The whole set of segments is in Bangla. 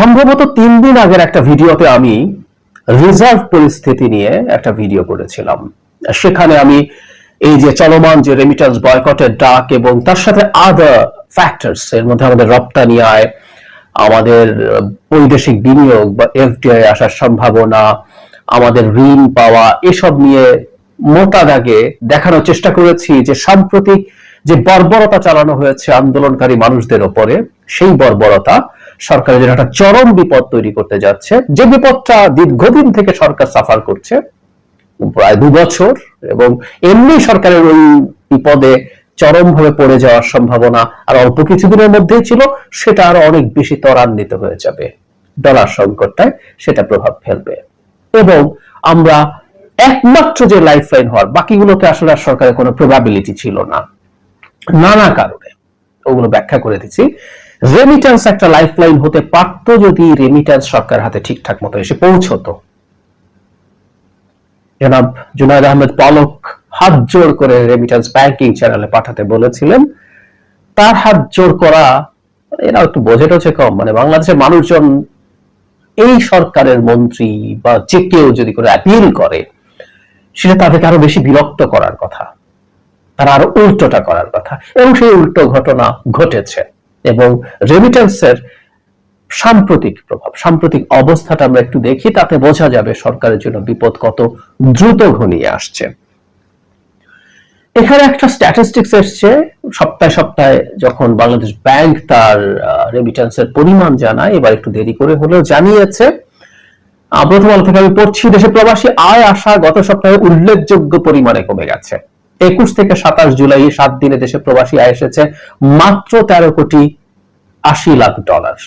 সম্ভবত তিন দিন আগের একটা ভিডিওতে আমি রিজার্ভ পরিস্থিতি নিয়ে একটা ভিডিও করেছিলাম। সেখানে আমি এই যে চলমান যে রেমিটেন্স বয়কটের ডাক এবং তার সাথে আদার ফ্যাক্টরস এর মধ্যে আমাদের রপ্তানি আয়, আমাদের বৈদেশিক বিনিয়োগ বা এফডিআই আসার সম্ভাবনা, আমাদের ঋণ পাওয়া, এসব নিয়ে মোটা দাগে দেখানোর চেষ্টা করেছি যে সাম্প্রতিক যে বর্বরতা চালানো হয়েছে আন্দোলনকারী মানুষদের ওপরে, সেই বর্বরতা সরকারের জন্য একটা চরম বিপদ তৈরি করতে যাচ্ছে। যে বিপদটা দীর্ঘদিন থেকে সরকার সাফার করছে, প্রায় দু বছর, এবং এমনি সরকারের ওই বিপদে চরমভাবে পড়ে যাওয়ার সম্ভাবনা আর অল্প কিছুদিনের মধ্যেই ছিল, সেটা আরও অনেক বেশি ত্বরান্বিত হয়ে যাবে। ডলার সংকটটায় সেটা প্রভাব ফেলবে। এবং আমরা একমাত্র যে লাইফ লাইন হওয়ার বাকিগুলোতে আসলে সরকারের কোনো প্রবাবিলিটি ছিল না। নানা কারণে, ওগুলো ব্যাখ্যা করে দিচ্ছি। রেমিটেন্স একটা লাইফ লাইন হতে পারত যদি রেমিটেন্স সরকার হাতে ঠিকঠাক মতো এসে পৌঁছতো। জনাব জুনায়দ আহমেদ পলক হাত জোর করে রেমিটেন্স ব্যাংকিং চ্যানেলে পাঠাতে বলেছিলেন। তার হাত জোর করা মানে এরা একটু বোঝে টোঝে কম মানে বাংলাদেশের মানুষজন এই সরকারের মন্ত্রী বা যে কেউ যদি করে অ্যাপিল করে, সেটা তাদেরকে আরও বেশি বিরক্ত করার কথা, তারা আরও উল্টোটা করার কথা, এবং সেই উল্টো ঘটনা ঘটেছে। এবং রেমিটেন্সের সাম্প্রতিক প্রভাব, সাম্প্রতিক অবস্থাটা আমরা একটু দেখি, তাতে বোঝা যাবে সরকারের জন্য বিপদ কত দ্রুত ঘনিয়ে আসছে। এখানে একটা স্ট্যাটিস্টিক্স এসছে, সপ্তাহে সপ্তাহে যখন বাংলাদেশ ব্যাংক তার রেমিটেন্সের পরিমাণ জানায়, এবার একটু দেরি করে হলেও জানিয়েছে। প্রথম আলো থেকে আমি পড়ছি, দেশে প্রবাসী আয় আসা গত সপ্তাহে উল্লেখযোগ্য পরিমাণে কমে গেছে। একুশ থেকে সাতাশ জুলাই সাত দিনে দেশে প্রবাসী আয় এসেছে মাত্র তেরো কোটি আশি লাখ ডলার।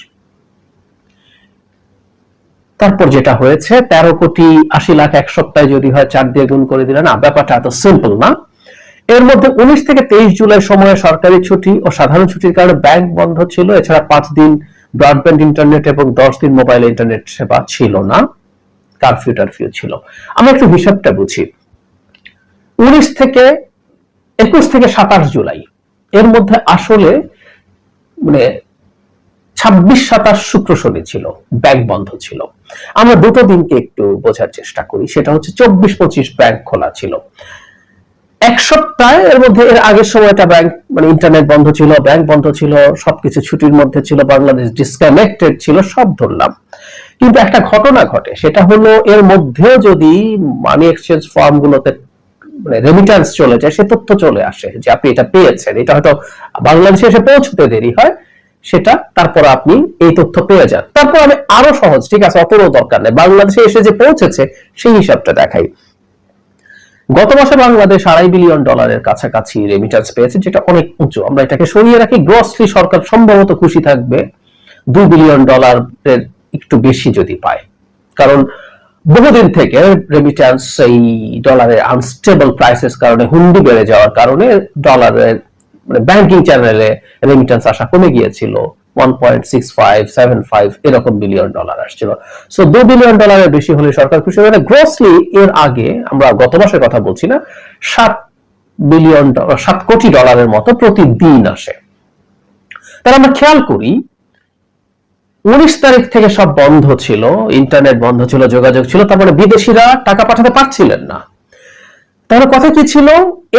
তারপর যেটা হয়েছে, তেরো কোটি আশি লাখ এক সপ্তাহে যদি হয় চার দিয়ে গুণ করে দিলে, না, ব্যাপারটা এত সিম্পল না। এর মধ্যে উনিশ থেকে তেইশ জুলাই সময়ে সরকারি ছুটি ও সাধারণ ছুটির কারণে ব্যাংক বন্ধ ছিল। এছাড়া পাঁচ দিন ব্রডব্যান্ড ইন্টারনেট এবং দশ দিন মোবাইল ইন্টারনেট সেবা ছিল না কারফিউ টারফিউ ছিল। আমরা একটু হিসাবটা বুঝি। উনিশ থেকে একুশ থেকে সাতাশ জুলাই। এর মধ্যে আসলে মানে ছাব্বিশ, সাতাশ শুক্র শনি ছিল, ব্যাংক বন্ধ ছিল। আমরা দুটো দিনকে একটু বোঝার চেষ্টা করি, সেটা হচ্ছে চব্বিশ, পঁচিশ ব্যাংক খোলা ছিল। এক সপ্তাহ এর মধ্যে এর আগের সময়টা ব্যাংক মানে ইন্টারনেট বন্ধ ছিল, ব্যাংক বন্ধ ছিল, সবকিছু ছুটির মধ্যে ছিল, বাংলাদেশ ডিসকানেক্টেড ছিল, সব ধরলাম। কিন্তু একটা ঘটনা ঘটে, সেটা হলো এর মধ্যেও যদি মানি এক্সচেঞ্জ ফার্ম গুলোতে মানে রেমিটেন্স চলে যায়, সে তথ্য চলে আসে যে আপনি এটা পেয়েছেন। এটা হয়তো বাংলাদেশে এসে পৌঁছতে দেরি হয়, সেটা তারপর আপনি এই তথ্য পেয়ে যান। তারপর আমি আরও সহজ, ঠিক আছে অতও দরকার নেই। বাংলাদেশে এসে যে পৌঁছেছে, সেই হিসাবটা দেখাই। গত মাসে বাংলাদেশ আড়াই বিলিয়ন ডলারের কাছাকাছি রেমিটান্স পেয়েছে, যেটা অনেক উঁচু। আমরা এটাকে সরিয়ে রাখি গ্রসলি সরকার সম্ভবত খুশি থাকবে। দুই বিলিয়ন ডলারের একটু বেশি যদি পায়। কারণ বহুদিন থেকে রেমিটেন্স এই ডলারের আনস্টেবল প্রাইসেস কারণে হুন্ডি বেড়ে যাওয়ার কারণে ডলারের মানে ব্যাংকিং চ্যানেলে রেমিটেন্স আসা কমে গিয়েছিল। One point six five seven five এরকম বিলিয়ন ডলার আসছিল। সো দু বিলিয়ন ডলারের বেশি হলে সরকার খুশি হবে গ্রসলি এর আগে আমরা গত মাসের কথা বলছি না, সাত বিলিয়ন সাত কোটি ডলারের মতো প্রতিদিন আসে। তাহলে আমরা খেয়াল করি উনিশ তারিখ থেকে সব বন্ধ ছিল ইন্টারনেট বন্ধ ছিল, যোগাযোগ ছিল তার মানে বিদেশিরা টাকা পাঠাতে পারছিলেন না। তাহলে কথা কি ছিল?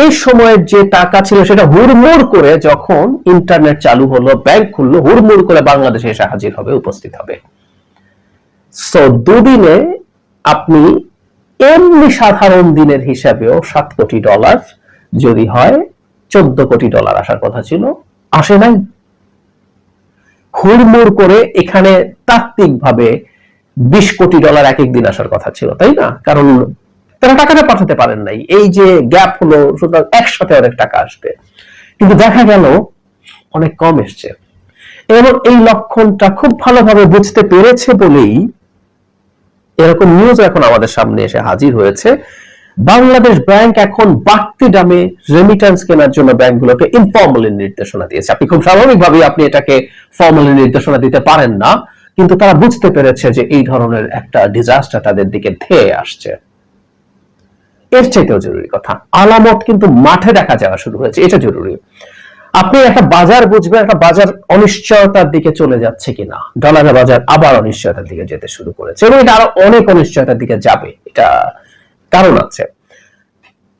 এই সময়ের যে টাকা ছিল সেটা হুড়মুড় করে যখন ইন্টারনেট চালু হলো ব্যাংক খুললো, হুড়মুড় করে বাংলাদেশে এসে হাজির হবে, উপস্থিত হবে। সো দুদিনে আপনি এমনি সাধারণ দিনের হিসাবেও সাত কোটি ডলার যদি হয়, চোদ্দ কোটি ডলার আসার কথা ছিল, আসে নাই। হুড়মুড় করে এখানে তাত্ত্বিকভাবে বিশ কোটি ডলার এক এক দিন আসার কথা ছিল, তাই না? কারণ তারা টাকাটা পাঠাতে পারেন নাই। এই যে গ্যাপ হলো, সুতরাং একসাথে অনেক টাকা আসবে। কিন্তু দেখা গেল, অনেক কম এসছে। এবং এই লক্ষণটা খুব ভালোভাবে বুঝতে পেরেছে বলেই এরকম নিউজ এখন আমাদের সামনে এসে হাজির হয়েছে। বাংলাদেশ ব্যাংক এখন বাড়তি দামে রেমিটেন্স কেনার জন্য ব্যাংকগুলোকে ইনফর্মালি নির্দেশনা দিয়েছে। আপনি খুব স্বাভাবিকভাবে আপনি এটাকে ফর্মালি নির্দেশনা দিতে পারেন না, কিন্তু তারা বুঝতে পেরেছে যে এই ধরনের একটা ডিজাস্টার তাদের দিকে ধেয়ে আসছে। এর চাইতেও জরুরি কথা, আলামত কিন্তু মাঠে দেখা যাওয়া শুরু হয়েছে, এটা জরুরি। আপনি একটা বাজার বুঝবেন, একটা বাজার অনিশ্চয়তার দিকে চলে যাচ্ছে কিনা ডলারের বাজার আবার অনিশ্চয়তার দিকে যেতে শুরু করেছে, এবং এটা আরও অনেক অনিশ্চয়তার দিকে যাবে, এটা কারণ আছে।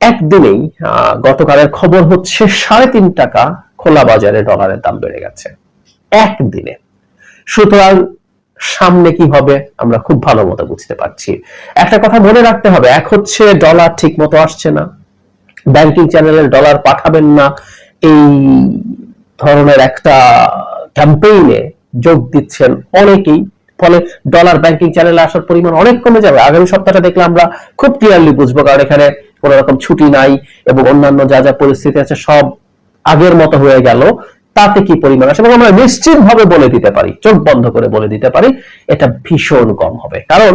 একদিনেই গতকালের খবর হচ্ছে সাড়ে তিন টাকা খোলা বাজারে ডলারের দাম বেড়ে গেছে। একদিনে। সুতরাং সামনে কি হবে আমরা খুব ভালো মতো বুঝতে পারছি। একটা কথা মনে রাখতে হবে, এক হচ্ছে ডলার ঠিক মতো আসছে না। ব্যাংকিং চ্যানেলে ডলার পাঠাবেন না। এই ধরনের একটা ক্যাম্পেইনে যোগ দিচ্ছেন অনেকেই। ফলে ডলার ব্যাংকিং চ্যানেলে আসার পরিমাণ অনেক কমে যাবে। আগামী সপ্তাহটা দেখলে আমরা খুব ক্লিয়ারলি বুঝব, কারণ এখানে কোন রকম ছুটি নাই এবং অন্যান্য যা যা পরিস্থিতি আছে সব আগের মতো হয়ে গেল। তাতে কি পরিমাণ আসে? এবং আমরা নিশ্চিত ভাবে বলে দিতে পারি, চোখ বন্ধ করে বলে দিতে পারি, এটা ভীষণ কম হবে। কারণ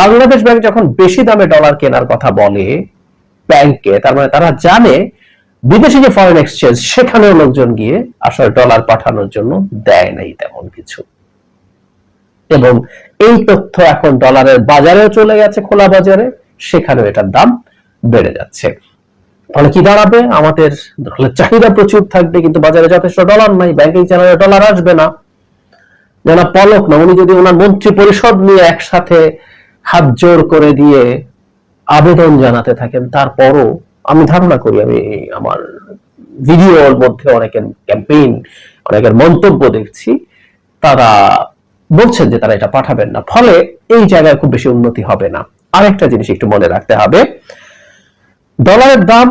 বাংলাদেশ ব্যাংক যখন বেশি দামে ডলার কেনার কথা বলে ব্যাংকে তার মানে তারা জানে বিদেশি যে ফরেন এক্সচেঞ্জ সেখানেও লোকজন গিয়ে আসলে ডলার পাঠানোর জন্য দেয় নাই তেমন কিছু। এবং এই তথ্য এখন ডলারের বাজারেও চলে গেছে, খোলা বাজারে। সেখানেও এটার দাম বেড়ে যাচ্ছে। ফলে কি দাঁড়াবে? আমাদের চাহিদা প্রচুর থাকবে, কিন্তু বাজারে যথেষ্ট ডলার নাই, ব্যাংকিং চ্যানেলে ডলার আসবে না। যেন পলক না, উনি যদি ওনার মন্ত্রী পরিষদ নিয়ে একসাথে হাত জোর করে দিয়ে আবেদন জানাতে থাকেন, তারপরও আমি ধারণা করি, আমি আমার ভিডিওর মধ্যে অনেকের ক্যাম্পেইন, অনেকের মন্তব্য দেখছি, তারা বলছেন যে তারা এটা পাঠাবেন না। ফলে এই জায়গায় খুব বেশি উন্নতি হবে না। আরেকটা জিনিস একটু মনে রাখতে হবে, ডলারের দাম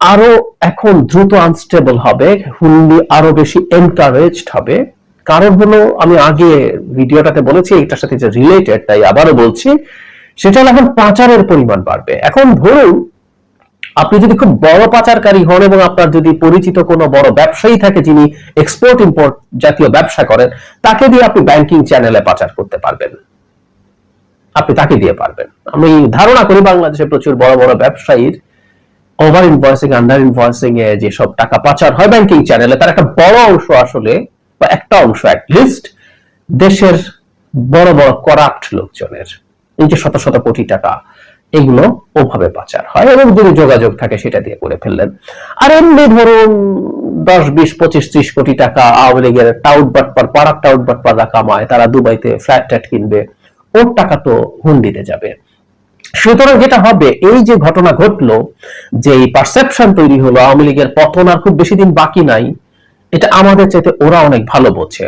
আরও এখন দ্রুত আনস্টেবল হবে, হুন্ডি আরও বেশি এনকারেজড হবে। কারণ হলো, আমি আগে ভিডিওটাতে বলেছি, এটার সাথে যে রিলেটেড তাই আবারও বলছি, সেটা এখন পাচারের পরিমাণ বাড়বে। এখন ধরুন আপনি যদি খুব বড় পাচারকারী হন এবং আপনার যদি পরিচিত কোনো বড় ব্যবসায়ী থাকে যিনি এক্সপোর্ট ইম্পোর্ট জাতীয় ব্যবসা করেন, তাকে দিয়ে আপনি ব্যাংকিং চ্যানেলে পাচার করতে পারবেন। আপনি তাকে দিয়ে পারবেন। আমি ধারণা করি বাংলাদেশে প্রচুর বড় বড় ব্যবসায়ীর ওভার ইনভয়েসিং আন্ডার ইনভয়েসিং এ যে সব টাকা পাচার হয় ব্যাংকিং চ্যানেলে তার একটা বড় অংশ আসলে, বা একটা অংশ লিস্ট দেশের বড় বড় করাপ্ট লোকজনের। এই যে শত শত কোটি টাকা। এগুলো ওভাবে পাচার হয় এবং যদি যোগাযোগ থাকে সেটা দিয়ে করে ফেললেন। আর এমনি ধরুন দশ, বিশ, পঁচিশ, ত্রিশ কোটি টাকা আওয়ামী লীগের টাউট বাটপার, পাড়ার টাউট বাটপাররা কামায়, তারা দুবাইতে ফ্ল্যাট ট্যাট কিনবে, ওর টাকা তো হুন্ডিতে যাবে। সুতরাং যেটা হবে, এই যে ঘটনা ঘটলো, যে এই পারসেপশন তৈরি হলো আওয়ামী লীগের পতন আর খুব বেশি দিন বাকি নাই, এটা আমাদের চাইতে ওরা অনেক ভালো বোঝে।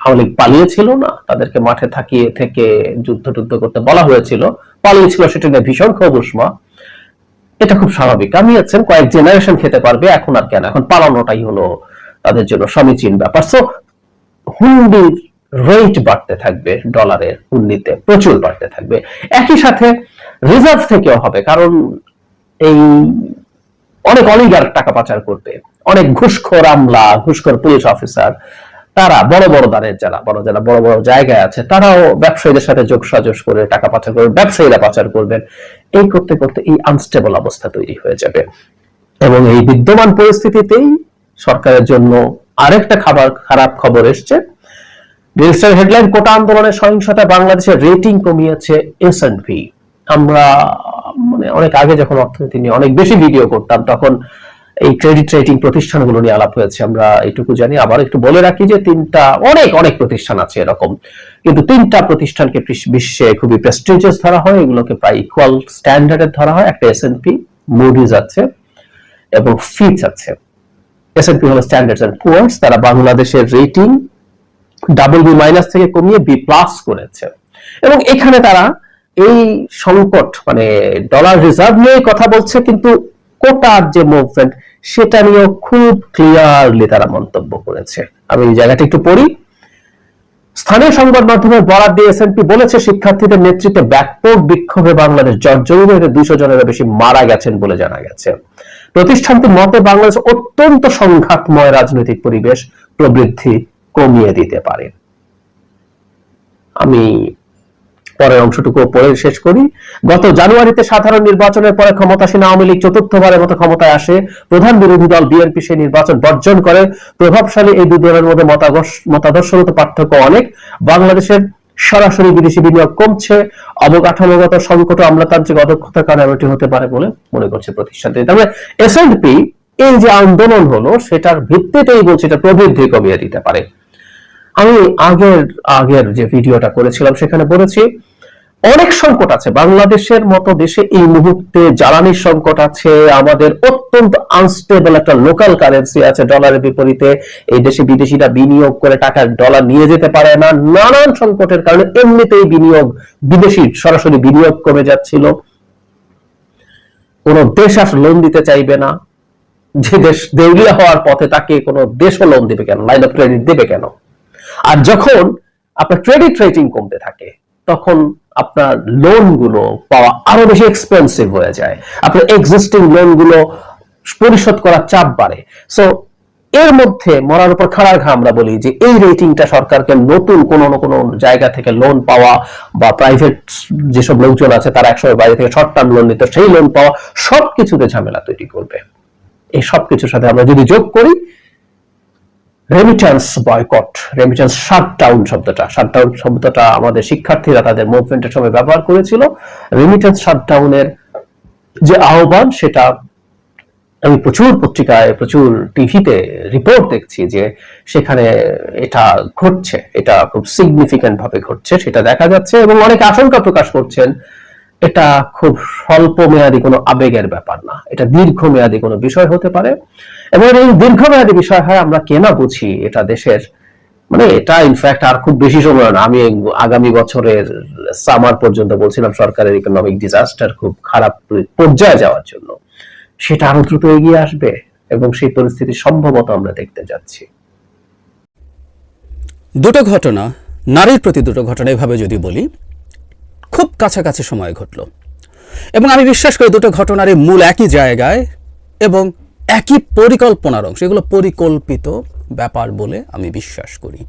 আওয়ামী লীগ পালিয়েছিল না, তাদেরকে মাঠে থাকিয়ে, থেকে যুদ্ধ টুদ্ধ করতে বলা হয়েছিল। পালিয়েছিল সেটা নিয়ে ভীষণ ক্ষোভ, উষ্মা। এটা খুব স্বাভাবিক। আমি আছেন কয়েক জেনারেশন খেতে পারবে, এখন আর কেন? এখন পালানোটাই হলো তাদের জন্য সমীচীন ব্যাপার। সো হুন্ডির রেট বাড়তে থাকবে ডলারের হুন্ডিতে প্রচুর বাড়তে থাকবে। একই সাথে রিজার্ভ থেকেও হবে, কারণ এই অনেক অলিগার টাকা পাচার করবে। অনেক ঘুষখোর আমলা, ঘুষখোর পুলিশ অফিসার তারা বড় বড় দানের যারা বড় যারা বড় বড় জায়গায় আছে, তারাও ব্যবসায়ীদের সাথে যোগ সাজস করে টাকা পাচার করবে, ব্যবসায়ীরা পাচার করবেন। এই করতে করতে এই আনস্টেবল অবস্থা তৈরি হয়ে যাবে। এবং এই বিদ্যমান পরিস্থিতিতেই সরকারের জন্য আরেকটা খাবার, খারাপ খবর এসছে। রেজিস্টার হেডলাইন কোটা আন্দোলনের সহিংসতা বাংলাদেশের রেটিং কমিয়েছে এসএনপি আমরা মানে অনেক আগে যখন অর্থনীতি নিয়ে অনেক বেশি ভিডিও করতাম, তখন এই ক্রেডিট রেটিং প্রতিষ্ঠানগুলো নিয়ে আলাপ হয়েছে, আমরা এটুকু জানি। আবার একটু বলে রাখি যে তিনটা, অনেক অনেক প্রতিষ্ঠান আছে এরকম। কিন্তু তিনটা প্রতিষ্ঠানকে বিশ্বে খুবই প্রেস্টিজিয়াস ধরা হয়। এগুলোকে প্রায় ইকুয়াল স্ট্যান্ডার্ডের ধরা হয়। একটা এসএনপি মুডিজ আছে এবং ফিচ আছে। এসএনপি হলো স্ট্যান্ডার্ডস এন্ড পুয়ার্স তারা বাংলাদেশের রেটিং ডাবল বি মাইনাস থেকে কমিয়ে বি প্লাস করেছে। এবং এখানে তারা এই সংকট মানে ডলার রিজার্ভ নিয়ে কথা বলছে, কিন্তু কোটার যে মুভমেন্ট সেটা নিয়েও খুব ক্লিয়ারলি তারা মন্তব্য করেছে। আমি এই জায়গাটা একটু পড়ি। স্থানীয় সংবাদ মাধ্যমের বরাদ দিয়ে এসএনপি বলেছে, শিক্ষার্থীদের নেতৃত্বে ব্যাপক বিক্ষোভে বাংলাদেশ জর্জরিত দুইশো জনেরও বেশি মারা গেছেন বলে জানা গেছে। প্রতিষ্ঠানটির মতে বাংলাদেশ অত্যন্ত সংঘাতময় রাজনৈতিক পরিবেশ প্রবৃদ্ধি কমিয়ে দিতে পারে। আমি পরের অংশটুকু পরে শেষ করি। গত জানুয়ারিতে সাধারণ নির্বাচনের পরে ক্ষমতাসীন আওয়ামী লীগ চতুর্থবারের মতো ক্ষমতায় আসে। প্রধান বিরোধী দল বিএনপি সেই নির্বাচন বর্জন করে। প্রভাবশালী এই দুই দলের মধ্যে মতাদর্শগত পার্থক্য অনেক। বাংলাদেশের সরাসরি বিদেশি বিনিয়োগ কমছে। অবকাঠামোগত সংকট আমলাতান্ত্রিক অদক্ষতার কারণে এমনটি হতে পারে বলে মনে করছে প্রতিষ্ঠানটি। তবে এসএনপি এই যে আন্দোলন হলো, সেটার ভিত্তিতেই বলছে এটা প্রবৃদ্ধি কমিয়ে দিতে পারে। আমি আগের আগের যে ভিডিওটা করেছিলাম, সেখানে বলেছি, অনেক সংকট আছে। বাংলাদেশের মতো দেশে এই মুহূর্তে জ্বালানির সংকট আছে, আমাদের অত্যন্ত আনস্টেবল একটা লোকাল কারেন্সি আছে ডলারের বিপরীতে। এই দেশে বিদেশিরা বিনিয়োগ করে টাকা ডলার নিয়ে যেতে পারে না। নানান সংকটের কারণে এমনিতেই বিনিয়োগ, বিদেশি সরাসরি বিনিয়োগ কমে যাচ্ছিল। কোন দেশ আর লোন দিতে চাইবে না। যে দেশ দেউলিয়া হওয়ার পথে তাকে কোনো দেশও লোন দেবে কেন? লাইন অফ ক্রেডিট দেবে কেন? আর যখন আপনার ক্রেডিট রেটিং কমতে থাকে, তখন আপনার লোনগুলো পাওয়া আরও বেশি এক্সপেন্সিভ হয়ে যায়। আপনার এক্সিস্টিং লোনগুলো পরিশোধ করার চাপ বাড়ে। সো এর মধ্যে মরার উপর খাড়ার ঘা আমরা বলি যে, এই রেটিংটা সরকারকে নতুন কোন না কোনো জায়গা থেকে লোন পাওয়া বা প্রাইভেট যেসব লোকজন আছে, তারা একসময় বাইরে থেকে শর্ট টার্ম লোন নিতে, সেই লোন পাওয়া সবকিছুতে ঝামেলা তৈরি করবে। এই সবকিছুর সাথে আমরা যদি যোগ করি রেমিটেন্স বয়কট রেমিটেন্স শাটডাউন শব্দটা। শাটডাউন শব্দটা আমাদের শিক্ষার্থীরা তাদের মুভমেন্টের সময় ব্যবহার করেছিল। রেমিটেন্স শাটডাউনের যে আহ্বান, সেটা আমি প্রচুর পত্রিকায়, প্রচুর টিভিতে রিপোর্ট দেখছি যে সেখানে এটা ঘটছে, এটা খুব সিগনিফিক্যান্ট ভাবে ঘটছে, সেটা দেখা যাচ্ছে এবং অনেক আশঙ্কা প্রকাশ করছেন, এটা খুব স্বল্প মেয়াদী কোনো আবেগের ব্যাপার না, এটা দীর্ঘমেয়াদী কোনো বিষয় হতে পারে। এবং এই দীর্ঘমেয়াদী বিষয় হয়, আমরা কেনা বুঝি এটা দেশের? মানে এটা ইনফ্যাক্ট আর খুব বেশি সময় না। আমি আগামী বছরের সামার পর্যন্ত বলছিলাম সরকারের ইকোনমিক ডিজাস্টার খুব খারাপ পর্যায়ে যাওয়ার জন্য। সেটা আরও দ্রুত এগিয়ে আসবে এবং সেই পরিস্থিতি সম্ভবত আমরা দেখতে যাচ্ছি। দুটো ঘটনা, নারীর প্রতি দুটো ঘটনা এভাবে যদি বলি, খুব কাছাকাছি সময় ঘটল। এবং আমি বিশ্বাস করি দুটো ঘটনারই মূল একই জায়গায় এবং একই পরিকল্পনার অংশ, এগুলো পরিকল্পিত ব্যাপার বলে আমি বিশ্বাস করি।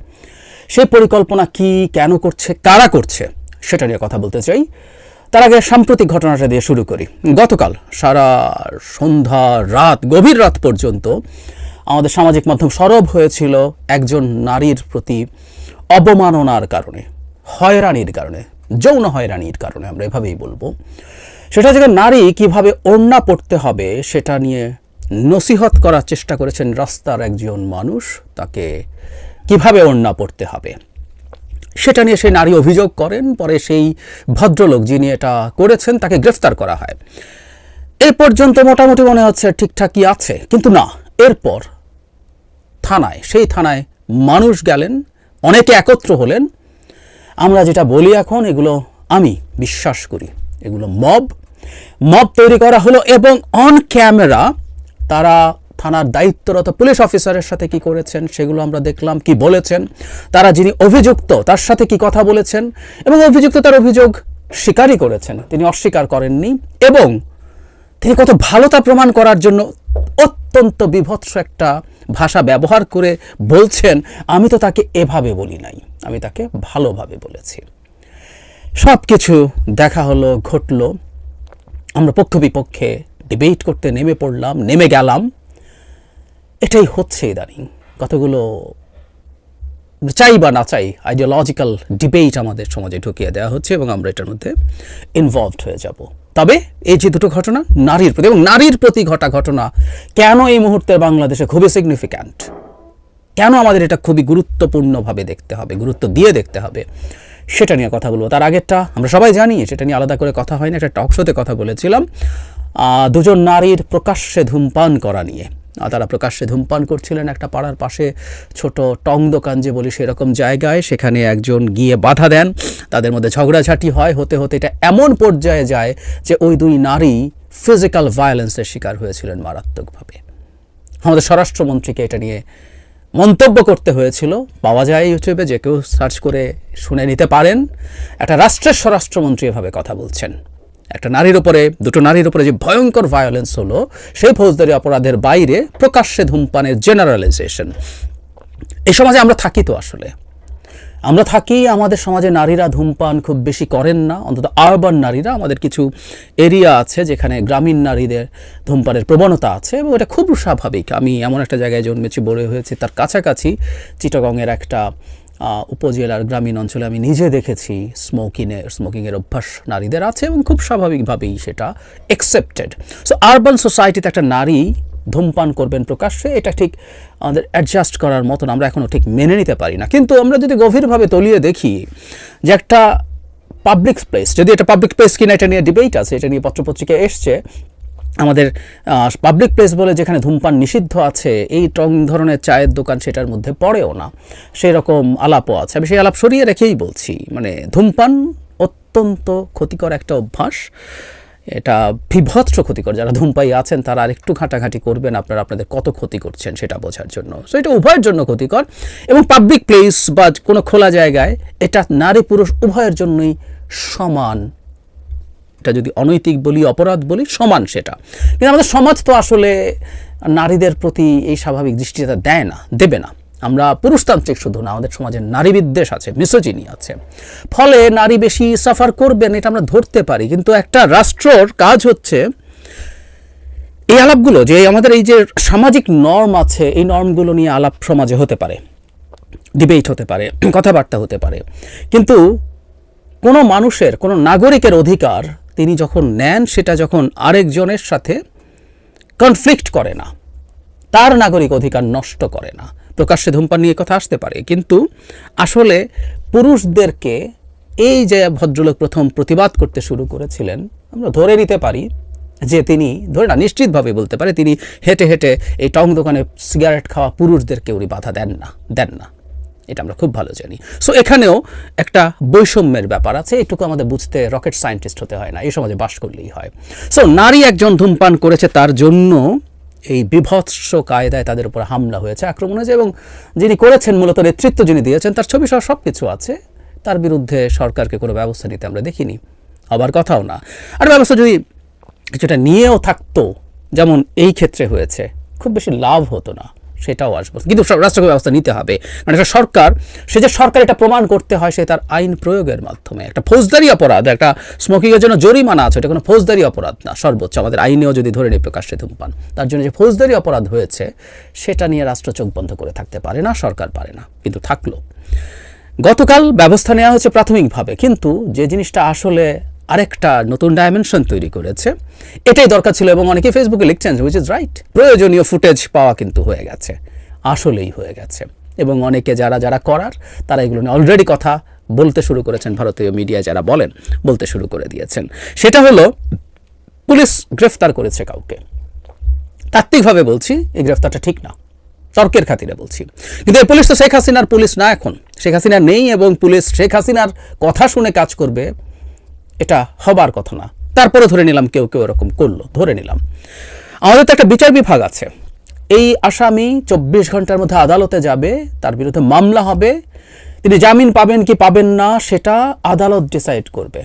সেই পরিকল্পনা কি, কেন করছে, কারা করছে, সেটা নিয়ে কথা বলতে চাই। তার আগে সাম্প্রতিক ঘটনাটা দিয়ে শুরু করি। গতকাল সারা সন্ধ্যা রাত, গভীর রাত পর্যন্ত আমাদের সামাজিক মাধ্যম সরব হয়েছিল একজন নারীর প্রতি অবমাননার কারণে, হয়রানির কারণে, যৌন হয়রানির কারণে, আমরা এভাবেই বলব। সেটা থেকে নারী কীভাবে ওড়না পড়তে হবে, সেটা নিয়ে নসিহত করার চেষ্টা করেছেন রাস্তার একজন মানুষ, তাকে কীভাবে ওড়না পড়তে হবে? সেটা নিয়ে সেই নারী অভিযোগ করেন, পরে সেই ভদ্রলোক যিনি এটা করেছেন, তাকে গ্রেফতার করা হয়। এই পর্যন্ত মোটামুটি মনে হচ্ছে ঠিকঠাকই আছে, কিন্তু না, এরপর থানায়, সেই থানায় মানুষ গেলেন, অনেকে একত্র হলেন। আমরা যেটা বলি এখন, এগুলো আমি বিশ্বাস করি, এগুলো মব। মব তৈরি করা হলো এবং অন ক্যামেরা তারা থানার দায়িত্বরত পুলিশ অফিসারের সাথে কি করেছেন সেগুলো আমরা দেখলাম, কি বলেছেন, তারা যিনি অভিযুক্ত তার সাথে কি কথা বলেছেন, এবং অভিযুক্ত তার অভিযোগ স্বীকারই করেছেন, তিনি অস্বীকার করেননি, এবং তিনি কত ভালো তা প্রমাণ করার জন্য অত্যন্ত বিভৎস একটা ভাষা ব্যবহার করে বলছেন, আমি তো তাকে এভাবে বলি নাই, আমি তাকে ভালোভাবে বলেছি। সব কিছু দেখা হলো, ঘটলো, আমরা পক্ষ বিপক্ষে ডিবেট করতে নেমে পড়লাম, নেমে গেলাম। এটাই হচ্ছে ইদানিং কতগুলো চাই বা না চাই আইডিওলজিক্যাল ডিবেট আমাদের সমাজে ঢুকিয়ে দেওয়া হচ্ছে এবং আমরা এটার মধ্যে ইনভলভড হয়ে যাব। তবে এই যে দুটো ঘটনা, নারীর প্রতি এবং নারীর প্রতি ঘটা ঘটনা, কেন এই মুহূর্তে বাংলাদেশে খুবই সিগনিফিক্যান্ট কেন আমাদের এটা খুবই গুরুত্বপূর্ণভাবে দেখতে হবে, গুরুত্ব দিয়ে দেখতে হবে? সেটা নিয়ে কথা বলব। তার আগেরটা আমরা সবাই জানি, সেটা নিয়ে আলাদা করে কথা হয় না একটা টক শোতে কথা বলেছিলাম। দুজন নারীর প্রকাশ্যে ধূমপান করা নিয়ে। তারা প্রকাশ্যে ধূমপান করছিলেন একটা পাড়ার পাশে, ছোট টং দোকান যে বলি সেরকম জায়গায়, সেখানে একজন গিয়ে বাধা দেন। তাদের মধ্যে ঝগড়াঝাটি হয়, হতে হতে এটা এমন পর্যায়ে যায় যে ওই দুই নারী ফিজিক্যাল ভায়োলেন্সের শিকার হয়েছিলেন মারাত্মকভাবে। আমাদের স্বরাষ্ট্রমন্ত্রীকে এটা নিয়ে মন্তব্য করতে হয়েছিল। পাওয়া যায় ইউটিউবে, যে কেউ সার্চ করে শুনে নিতে পারেন। একটা রাষ্ট্রের স্বরাষ্ট্রমন্ত্রী এভাবে কথা বলছেন। একটা নারীর উপরে, দুটো নারীর উপরে যে ভয়ঙ্কর ভায়োলেন্স হলো, সেই ফৌজদারি অপরাধের বাইরে প্রকাশ্যে ধূমপানের জেনারেলাইজেশন এই সমাজে আমরা থাকি তো আসলে। আমরা থাকি, আমাদের সমাজে নারীরা ধূমপান খুব বেশি করেন না। অন্তত আরবান নারীরা, আমাদের কিছু এরিয়া আছে যেখানে গ্রামীণ নারীদের ধূমপানের প্রবণতা আছে এবং এটা খুব স্বাভাবিক। আমি এমন একটা জায়গায় জন্মেছি, বড় হয়েছি, তার কাছাকাছি চিটাগংয়ের একটা উপজেলার গ্রামীণ অঞ্চলে আমি নিজে দেখেছি স্মোকিংয়ের স্মোকিংয়ের অভ্যাস নারীদের আছে এবং খুব স্বাভাবিকভাবেই সেটা অ্যাকসেপ্টেড সো আরবান সোসাইটিতে একটা নারী ধূমপান করবেন প্রকাশ্যে, এটা ঠিক আমাদের অ্যাডজাস্ট করার মতন আমরা এখনও ঠিক মেনে নিতে পারি না। কিন্তু আমরা যদি গভীরভাবে তলিয়ে দেখি যে একটা পাবলিক প্লেস যদি এটা পাবলিক প্লেস কিনা, এটা নিয়ে ডিবেট আছে, এটা নিয়ে পত্রপত্রিকা এসছে আমাদের পাবলিক প্লেস বলে যেখানে ধূমপান নিষিদ্ধ আছে, এই টং ধরনের চায়ের দোকান সেটার মধ্যে পড়েও না। সেই রকম আলাপও আছে। আমি সেই আলাপ সরিয়ে রেখেই বলছি মানে ধূমপান অত্যন্ত ক্ষতিকর একটা অভ্যাস। এটা বিভৎস ক্ষতিকর। যারা ধূমপাই আছেন, তারা আর একটু ঘাঁটাঘাঁটি করবেন, আপনারা আপনাদের কত ক্ষতি করছেন সেটা বোঝার জন্য। সো এটা উভয়ের জন্য ক্ষতিকর। এবং পাবলিক প্লেস বা কোনো খোলা জায়গায়, এটা নারী পুরুষ উভয়ের জন্যই সমান এটা যদি অনৈতিক বলি, অপরাধ বলি, সমান সেটা। কিন্তু আমাদের সমাজ তো আসলে নারীদের প্রতি এই স্বাভাবিক দৃষ্টিটা দেয় না, দেবে না। আমরা পুরুষতান্ত্রিক শুধু না, আমাদের সমাজে নারী বিদ্বেষ আছে মিসোজিনি আছে। ফলে নারী বেশি সাফার করবেন, এটা আমরা ধরতে পারি। কিন্তু একটা রাষ্ট্রর কাজ হচ্ছে এই আলাপগুলো, যে আমাদের এই যে সামাজিক নর্ম আছে, এই নর্মগুলো নিয়ে আলাপ সমাজে হতে পারে ডিবেট হতে পারে, কথাবার্তা হতে পারে। কিন্তু কোনো মানুষের, কোনো নাগরিকের অধিকার তিনি যখন নেন, সেটা যখন আরেকজনের সাথে কনফ্লিক্ট করে না, তার নাগরিক অধিকার নষ্ট করে না। প্রকাশ্যে ধূমপান নিয়ে কথা আসতে পারে, কিন্তু আসলে পুরুষদেরকে এই যে ভদ্রলোক প্রথম প্রতিবাদ করতে শুরু করেছিলেন, আমরা ধরে নিতে পারি যে তিনি, ধরে না, নিশ্চিতভাবে বলতে পারে, তিনি হেঁটে হেঁটে এই টং দোকানে সিগারেট খাওয়া পুরুষদেরকে উনি বাধা দেন না দেন না। এটা আমরা খুব ভালো জানি। সো এখানেও একটা বৈষম্যের ব্যাপার আছে, এটুকু আমাদের বুঝতে রকেট সায়েন্টিস্ট হতে হয় না, এই সমাজে বাস করলেই হয়। সো নারী একজন ধূমপান করেছে, তার জন্য এই বিভৎস কায়দায় তাদের উপর হামলা হয়েছে, আক্রমণ হয়েছে, এবং যিনি করেছেন মূলত নেতৃত্ব যিনি দিয়েছেন, তার ছবি সহ সব কিছু আছে। তার বিরুদ্ধে সরকারকে কোনো ব্যবস্থা নিতে আমরা দেখিনি। হবার কথাও না। আর ব্যবস্থা যদি কিছুটা নিয়েও থাকতো, যেমন এই ক্ষেত্রে হয়েছে, খুব বেশি লাভ হতো না। সেটাও আসব। কিন্তু রাষ্ট্রকে ব্যবস্থা নিতে হবে। মানে একটা সরকার, সে যে সরকার এটা প্রমাণ করতে হয়, সে তার আইন প্রয়োগের মাধ্যমে। একটা ফৌজদারি অপরাধ, একটা স্মোকিংয়ের জন্য জরিমানা আছে, এটা কোনো ফৌজদারি অপরাধ না, সর্বোচ্চ। আমাদের আইনেও যদি ধরে নিই প্রকাশ্যে ধূমপান। তার জন্য যে ফৌজদারি অপরাধ হয়েছে, সেটা নিয়ে রাষ্ট্র চোখ বন্ধ করে থাকতে পারে না, সরকার পারে না, কিন্তু থাকল। গতকাল ব্যবস্থা নেওয়া হয়েছে প্রাথমিকভাবে, কিন্তু যে জিনিসটা আসলে আরেকটা নতুন ডাইমেনশন তৈরি করেছে। এটাই দরকার ছিল এবং অনেকে ফেসবুকে লিখছেন উইচ ইজ রাইট প্রয়োজনীয় ফুটেজ পাওয়া কিন্তু হয়ে গেছে, আসলেই হয়ে গেছে। এবং অনেকে যারা যারা করার, তারা এগুলো নিয়ে অলরেডি কথা বলতে শুরু করেছেন, ভারতীয় মিডিয়া যারা বলেন, বলতে শুরু করে দিয়েছেন। সেটা হলো, পুলিশ গ্রেফতার করেছে কাউকে। তাত্ত্বিকভাবে বলছি, এই গ্রেফতারটা ঠিক না। তর্কের খাতিরে বলছি। কিন্তু এই পুলিশ তো শেখ হাসিনার পুলিশ না এখন। শেখ হাসিনা নেই এবং পুলিশ শেখ হাসিনার কথা শুনে কাজ করবে। এটা হবার কথা না। তারপরে ধরে নিলাম কেউ কেউ এরকম করল, ধরে নিলাম। আমাদের তো একটা বিচার বিভাগ আছে। এই আসামি চব্বিশ ঘণ্টার মধ্যে আদালতে যাবে, তার বিরুদ্ধে মামলা হবে। তিনি জামিন পাবেন কি পাবেন না, সেটা আদালত ডিসাইড করবে।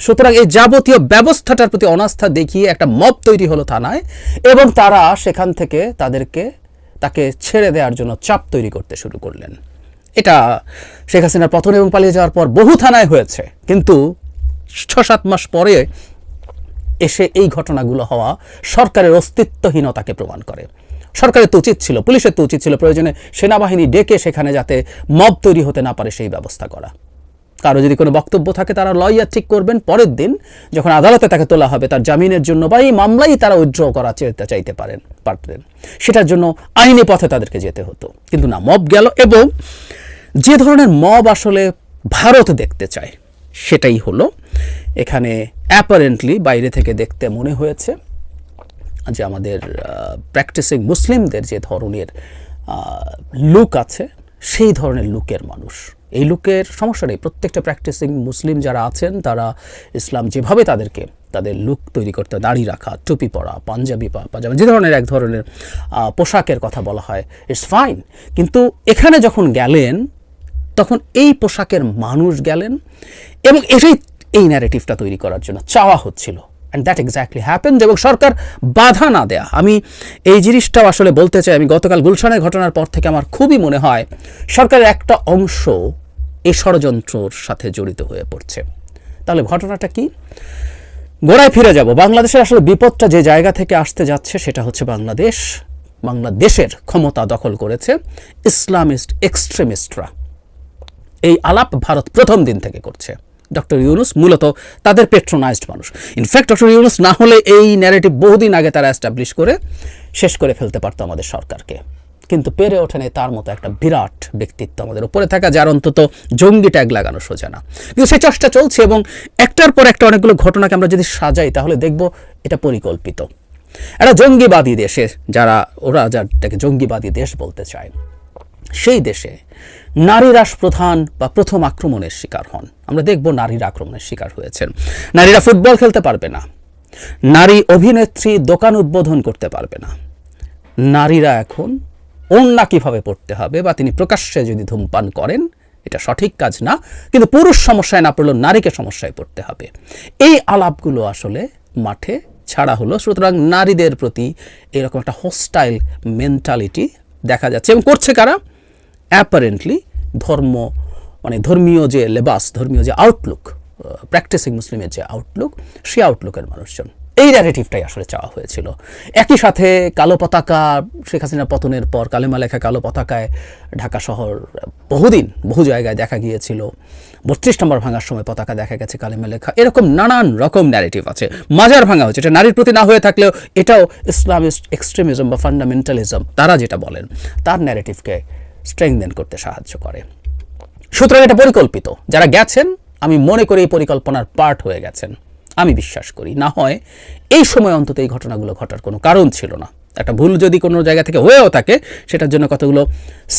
সুতরাং এই যাবতীয় ব্যবস্থাটার প্রতি অনাস্থা দেখিয়ে একটা মব তৈরি হলো থানায়, এবং তারা সেখান থেকে তাদেরকে, তাকে ছেড়ে দেওয়ার জন্য চাপ তৈরি করতে শুরু করলেন। এটা শেখ হাসিনার পতন এবং পালিয়ে যাওয়ার পর বহু থানায় হয়েছে, কিন্তু ছ সাত মাস পরে এসে এই ঘটনাগুলো হওয়া সরকারের অস্তিত্বহীনতাকে প্রমাণ করে। সরকারের তো উচিত ছিল, পুলিশের তো উচিত ছিল প্রয়োজনে সেনাবাহিনী ডেকে সেখানে যাতে মব তৈরি হতে না পারে সেই ব্যবস্থা করা। কারও যদি কোনো বক্তব্য থাকে, তারা লয়ার ঠিক করবেন। পরের দিন যখন আদালতে তাকে তোলা হবে, তার জামিনের জন্য বা এই মামলাই তারা উইথড্র করা চাইতে পারেন, পারতেন। সেটার জন্য আইনি পথে তাদেরকে যেতে হতো। কিন্তু না, মব গেল এবং যে ধরনের মব আসলে ভারত দেখতে চায় সেটাই হলো। এখানে অ্যাপারেন্টলি বাইরে থেকে দেখতে মনে হয়েছে যে আমাদের প্র্যাকটিসিং মুসলিমদের যে ধরনের লুক আছে, সেই ধরনের লুকের মানুষ। এই লুকের সমস্যা নেই। প্রত্যেকটা প্র্যাকটিসিং মুসলিম যারা আছেন, তারা ইসলাম যেভাবে তাদেরকে, তাদের লুক তৈরি করতে দাড়ি রাখা, টুপি পরা, পাঞ্জাবি পা পাজামা যে ধরনের এক ধরনের পোশাকের কথা বলা হয় ইটস ফাইন কিন্তু এখানে যখন গেলেন তখন এই পোশাকের মানুষ গেলেন এবং এটাই এই ন্যারেটিভটা তৈরি করার জন্য চাওয়া হচ্ছিল। অ্যান্ড দ্যাট এক্স্যাক্টলি হ্যাপেন্ড এবং সরকার বাধা না দেয়া। আমি এই জিনিসটাও আসলে বলতে চাই, আমি গতকাল গুলশানের ঘটনার পর থেকে আমার খুবই মনে হয়, সরকারের একটা অংশ এই ষড়যন্ত্রর সাথে জড়িত হয়ে পড়ছে। তাহলে ঘটনাটা কি? গোড়ায় ফিরে যাব। বাংলাদেশের আসলে বিপদটা যে জায়গা থেকে আসতে যাচ্ছে সেটা হচ্ছে বাংলাদেশ। বাংলাদেশের ক্ষমতা দখল করেছে ইসলামিস্ট, এক্সট্রিমিস্টরা। এই আলাপ ভারত প্রথম দিন থেকে করছে। ডক্টর ইউনুস মূলত তাদের পেট্রোনাইজড মানুষ। ইনফ্যাক্ট ডক্টর ইউনুস না হলে এই ন্যারেটিভ বহুদিন আগে তারা অ্যাস্টাবলিশ করে শেষ করে ফেলতে পারতো আমাদের সরকারকে। কিন্তু পেরে ওঠেনি তার মতো একটা বিরাট ব্যক্তিত্ব আমাদের উপরে থাকা, যার অন্তত জঙ্গি ট্যাগ লাগানো সোজা না। কিন্তু সেই চেষ্টা চলছে এবং একটার পর একটা অনেকগুলো ঘটনাকে আমরা যদি সাজাই, তাহলে দেখব এটা পরিকল্পিত। একটা জঙ্গিবাদী দেশে, যারা, ওরা যাটাকে জঙ্গিবাদী দেশ বলতে চায়, সেই দেশে নারীরা প্রধান বা প্রথম আক্রমণের শিকার হন। আমরা দেখব নারীরা আক্রমণের শিকার হয়েছেন। নারীরা ফুটবল খেলতে পারবে না। নারী অভিনেত্রী দোকান উদ্বোধন করতে পারবে না। নারীরা এখন ওড়না কীভাবে পড়তে হবে বা তিনি প্রকাশ্যে যদি ধূমপান করেন, এটা সঠিক কাজ না, কিন্তু পুরুষ সমস্যায় না পড়লেও নারীকে সমস্যায় পড়তে হবে। এই আলাপগুলো আসলে মাঠে ছাড়া হলো। সুতরাং নারীদের প্রতি এরকম একটা হোস্টাইল মেন্টালিটি দেখা যাচ্ছে। এবং করছে কারা? অ্যাপারেন্টলি ধর্ম মানে ধর্মীয় যে লেবাস, ধর্মীয় যে আউটলুক প্র্যাকটিসিং মুসলিমের যে আউটলুক সেই আউটলুকের মানুষজন। এই ন্যারেটিভটাই আসলে চাওয়া হয়েছিল। একই সাথে কালো পতাকা, শেখ হাসিনা পতনের পর কালেমা লেখা কালো পতাকায় ঢাকা শহর বহুদিন, বহু জায়গায় দেখা গিয়েছিল। বত্রিশ নম্বর ভাঙার সময় পতাকা দেখা গেছে কালেমা লেখা। এরকম নানান রকম ন্যারেটিভ আছে। মাজার ভাঙা হচ্ছে এটা নারীর প্রতি না হয়ে থাকলেও এটাও ইসলামিস্ট এক্সট্রিমিজম বা ফান্ডামেন্টালিজম তারা যেটা বলেন, তার ন্যারেটিভকে স্ট্রেংদেন করতে সাহায্য করে। সুতরাং এটা পরিকল্পিত। যারা গেছেন, আমি মনে করি এই পরিকল্পনার পার্ট হয়ে গেছেন। আমি বিশ্বাস করি। না হয় এই সময় অন্তত এই ঘটনাগুলো ঘটার কোনো কারণ ছিল না। একটা ভুল যদি কোনো জায়গা থেকে হয়েও থাকে, সেটার জন্য কতগুলো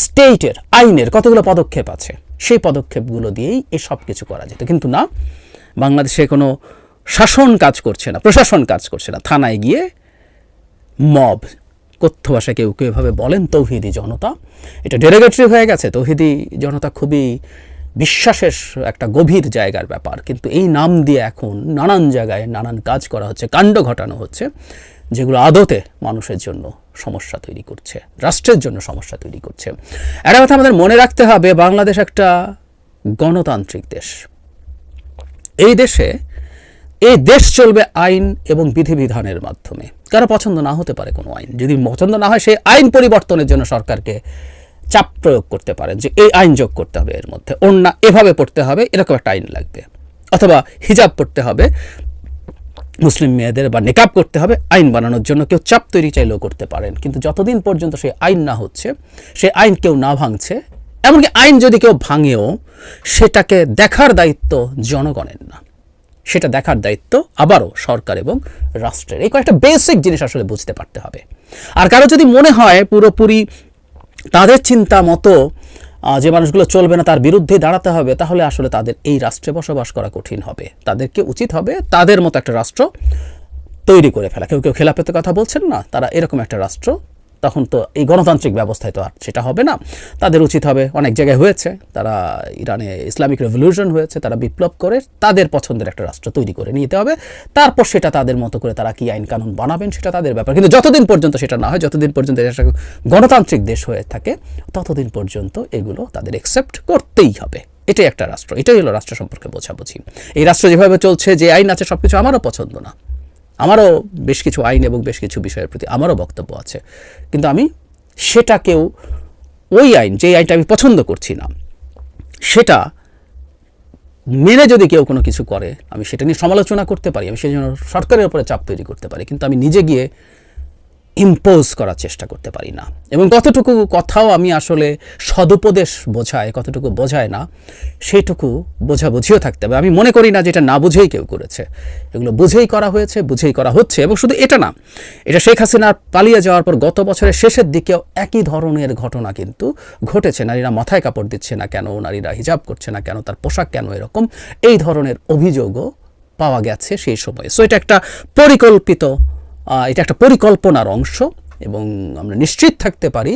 স্টেটের, আইনের কতগুলো পদক্ষেপ আছে, সেই পদক্ষেপগুলো দিয়েই এই সব কিছু করা যেত। কিন্তু না, বাংলাদেশে কোনো শাসন কাজ করছে না, প্রশাসন কাজ করছে না। থানায় গিয়ে মব কথ্য ভাষায় কেউ কেউ এভাবে বলেন, তৌহিদি জনতা। এটা ডেরোগেটরি হয়ে গেছে। তৌহিদি জনতা খুবই বিশ্বাসের একটা গভীর জায়গার ব্যাপার। কিন্তু এই নাম দিয়ে এখন নানান জায়গায় নানান কাজ করা হচ্ছে, কাণ্ড ঘটানো হচ্ছে, যেগুলো আদতে মানুষের জন্য সমস্যা তৈরি করছে, রাষ্ট্রের জন্য সমস্যা তৈরি করছে। একটা কথা আমাদের মনে রাখতে হবে, বাংলাদেশ একটা গণতান্ত্রিক দেশ। এই দেশে, এই দেশ চলবে আইন এবং বিধিবিধানের মাধ্যমে। কারও পছন্দ না হতে পারে কোনো আইন। যদি পছন্দ না হয় সেই আইন পরিবর্তনের জন্য সরকারকে চাপ প্রয়োগ করতে পারেন যে এই আইন যোগ করতে হবে এর মধ্যে। অন্য এভাবে পড়তে হবে, এরকম একটা আইন লাগবে। অথবা হিজাব পড়তে হবে, মুসলিম মেয়েদের বা নেকাব করতে হবে, আইন বানানোর জন্য কেউ চাপ তৈরি চাইলেও করতে পারেন। কিন্তু যতদিন পর্যন্ত সেই আইন না হচ্ছে, সেই আইন কেউ না ভাঙছে, এমনকি আইন যদি কেউ ভাঙেও, সেটাকে দেখার দায়িত্ব জনগণের না। সেটা দেখার দায়িত্ব আবারও সরকার এবং রাষ্ট্রের। এই কয়েকটা বেসিক জিনিস আসলে বুঝতে পারতে হবে। আর কারও যদি মনে হয় পুরোপুরি তাদের চিন্তা মতো যে মানুষগুলো চলবে না তার বিরুদ্ধে দাঁড়াতে হবে, তাহলে আসলে তাদের এই রাষ্ট্রে বসবাস করা কঠিন হবে। তাদেরকে উচিত হবে তাদের মতো একটা রাষ্ট্র তৈরি করে ফেলা। কেউ কেউ খেলাপেতে কথা বলছেন না, তারা এরকম একটা রাষ্ট্র তখন তো এই গণতান্ত্রিক ব্যবস্থায় তো আর সেটা হবে না। তাদের উচিত হবে, অনেক জায়গায় হয়েছে, তারা ইরানে ইসলামিক রেভলিউশন হয়েছে, তারা বিপ্লব করে, তাদের পছন্দের একটা রাষ্ট্র তৈরি করে নিতে হবে। তারপর সেটা তাদের মতো করে তারা কি আইন কানুন বানাবেন, সেটা তাদের ব্যাপার। কিন্তু যতদিন পর্যন্ত সেটা না হয়, যতদিন পর্যন্ত একটা গণতান্ত্রিক দেশ হয়ে থাকে, ততদিন পর্যন্ত এগুলো তাদের একসেপ্ট করতেই হবে। এটাই একটা রাষ্ট্র, এটাই হলো রাষ্ট্র সম্পর্কে বোঝাবুঝি। এই রাষ্ট্র যেভাবে চলছে, যে আইন আছে সব কিছু আমারও পছন্দ না। আমারও বেশ কিছু আইন এবং বেশ কিছু বিষয়ের প্রতি আমারও বক্তব্য আছে। কিন্তু আমি সেটাকেও ওই আইন যে আইনটা আমি পছন্দ করছি না, সেটা মেনে যদি কেউ কোনো কিছু করে, আমি সেটা নিয়ে সমালোচনা করতে পারি, আমি সেই জন্য সরকারের উপরে চাপ তৈরি করতে পারি, কিন্তু আমি নিজে গিয়ে ইম্পোজ করার চেষ্টা করতে পারি না। এবং কতটুকু কথাও আমি আসলে সদুপদেশ বোঝায়, কতটুকু বোঝায় না, সেইটুকু বোঝাবুঝিও থাকতে হবে। আমি মনে করি না যে এটা না বুঝেই কেউ করেছে। এগুলো বুঝেই করা হয়েছে, বুঝেই করা হচ্ছে এবং শুধু এটা না, এটা শেখ হাসিনার পালিয়ে যাওয়ার পর গত বছরের শেষের দিকেও একই ধরনের ঘটনা কিন্তু ঘটেছে। নারীরা মাথায় কাপড় দিচ্ছে না কেন? নারীরা হিজাব করছে না কেন? তার পোশাক কেন এরকম? এই ধরনের অভিযোগও পাওয়া গেছে সেই সময়ে। সো এটা একটা পরিকল্পিত এটা একটা পরিকল্পনার অংশ এবং আমরা নিশ্চিত থাকতে পারি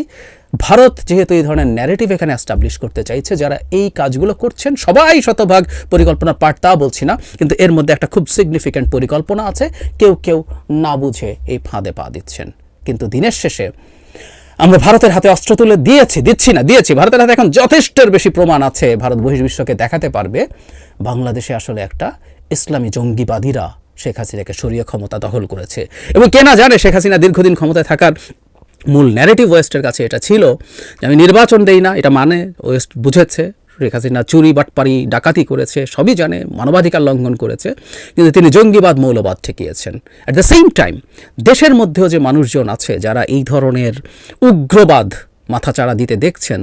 ভারত যেহেতু এই ধরনের ন্যারেটিভ এখানে অ্যাস্টাবলিশ করতে চাইছে, যারা এই কাজগুলো করছেন, সবাই শতভাগ পরিকল্পনার পার্ট তা বলছি না, কিন্তু এর মধ্যে একটা খুব সিগনিফিক্যান্ট পরিকল্পনা আছে, কেউ কেউ না বুঝে এই ফাঁদে পা দিচ্ছেন। কিন্তু দিনের শেষে আমরা ভারতের হাতে অস্ত্র তুলে দিয়েছি, দিচ্ছি না, দিয়েছি। ভারতের হাতে এখন যথেষ্টের বেশি প্রমাণ আছে, ভারত বহির্বিশ্বকে দেখাতে পারবে। বাংলাদেশে আসলে একটা ইসলামী জঙ্গিবাদীরা শেখ হাসিনাকে সরিয়ে ক্ষমতা দখল করেছে। এবং কে না জানে শেখ হাসিনা দীর্ঘদিন ক্ষমতায় থাকার মূল ন্যারেটিভ ওয়েস্টের কাছে এটা ছিল যে আমি নির্বাচন দেই না, এটা মানে ওয়েস্ট বুঝেছে। শেখ হাসিনা চুরি, বাটপারি, ডাকাতি করেছে, সবই জানে, মানবাধিকার লঙ্ঘন করেছে, কিন্তু তিনি জঙ্গিবাদ মৌলবাদ ঠেকিয়েছেন। অ্যাট দ্য সেম টাইম দেশের মধ্যেও যে মানুষজন আছে যারা এই ধরনের উগ্রবাদ মাথাচাড়া দিতে দেখছেন,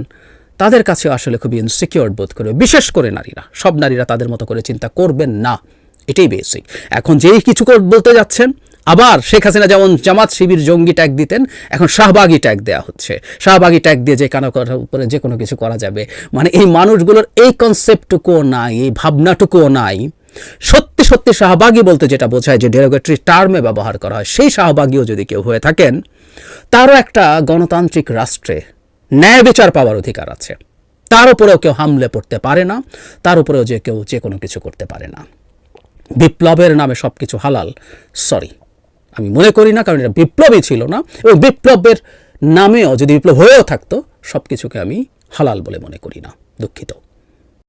তাদের কাছে আসলে খুবই ইনসিকিওর বোধ করবে বিশেষ করে নারীরা, সব নারীরা তাদের মতো করে চিন্তা করবেন না। এটাই বেসিক এখন যেই কিছু বলতে যাচ্ছেন, আবার শেখ হাসিনা যেমন জামাত শিবির জঙ্গি ট্যাগ দিতেন, এখন শাহবাগি ট্যাগ দেওয়া হচ্ছে। শাহবাগি ট্যাগ দিয়ে যে কানো উপরে যে কোনো কিছু করা যাবে। মানে এই মানুষগুলোর এই কনসেপ্টটুকুও নাই, এই ভাবনাটুকুও নাই। সত্যি সত্যি শাহবাগী বলতে যেটা বোঝায় যে ডেরোগেটরি টার্মে ব্যবহার করা হয়, সেই শাহবাগীও যদি কেউ হয়ে থাকেন, তারও একটা গণতান্ত্রিক রাষ্ট্রে ন্যায় বিচার পাওয়ার অধিকার আছে। তার উপরেও কেউ হামলে পড়তে পারে না, তার উপরেও যে কেউ যে কোনো কিছু করতে পারে না। বিপ্লবের নামে সব কিছু হালাল। সরি আমি মনে করি না, কারণ এটা বিপ্লবই ছিল না। এবং বিপ্লবের নামেও যদি বিপ্লব হয়েও থাকতো সব কিছুকে আমি হালাল বলে মনে করি না, দুঃখিত।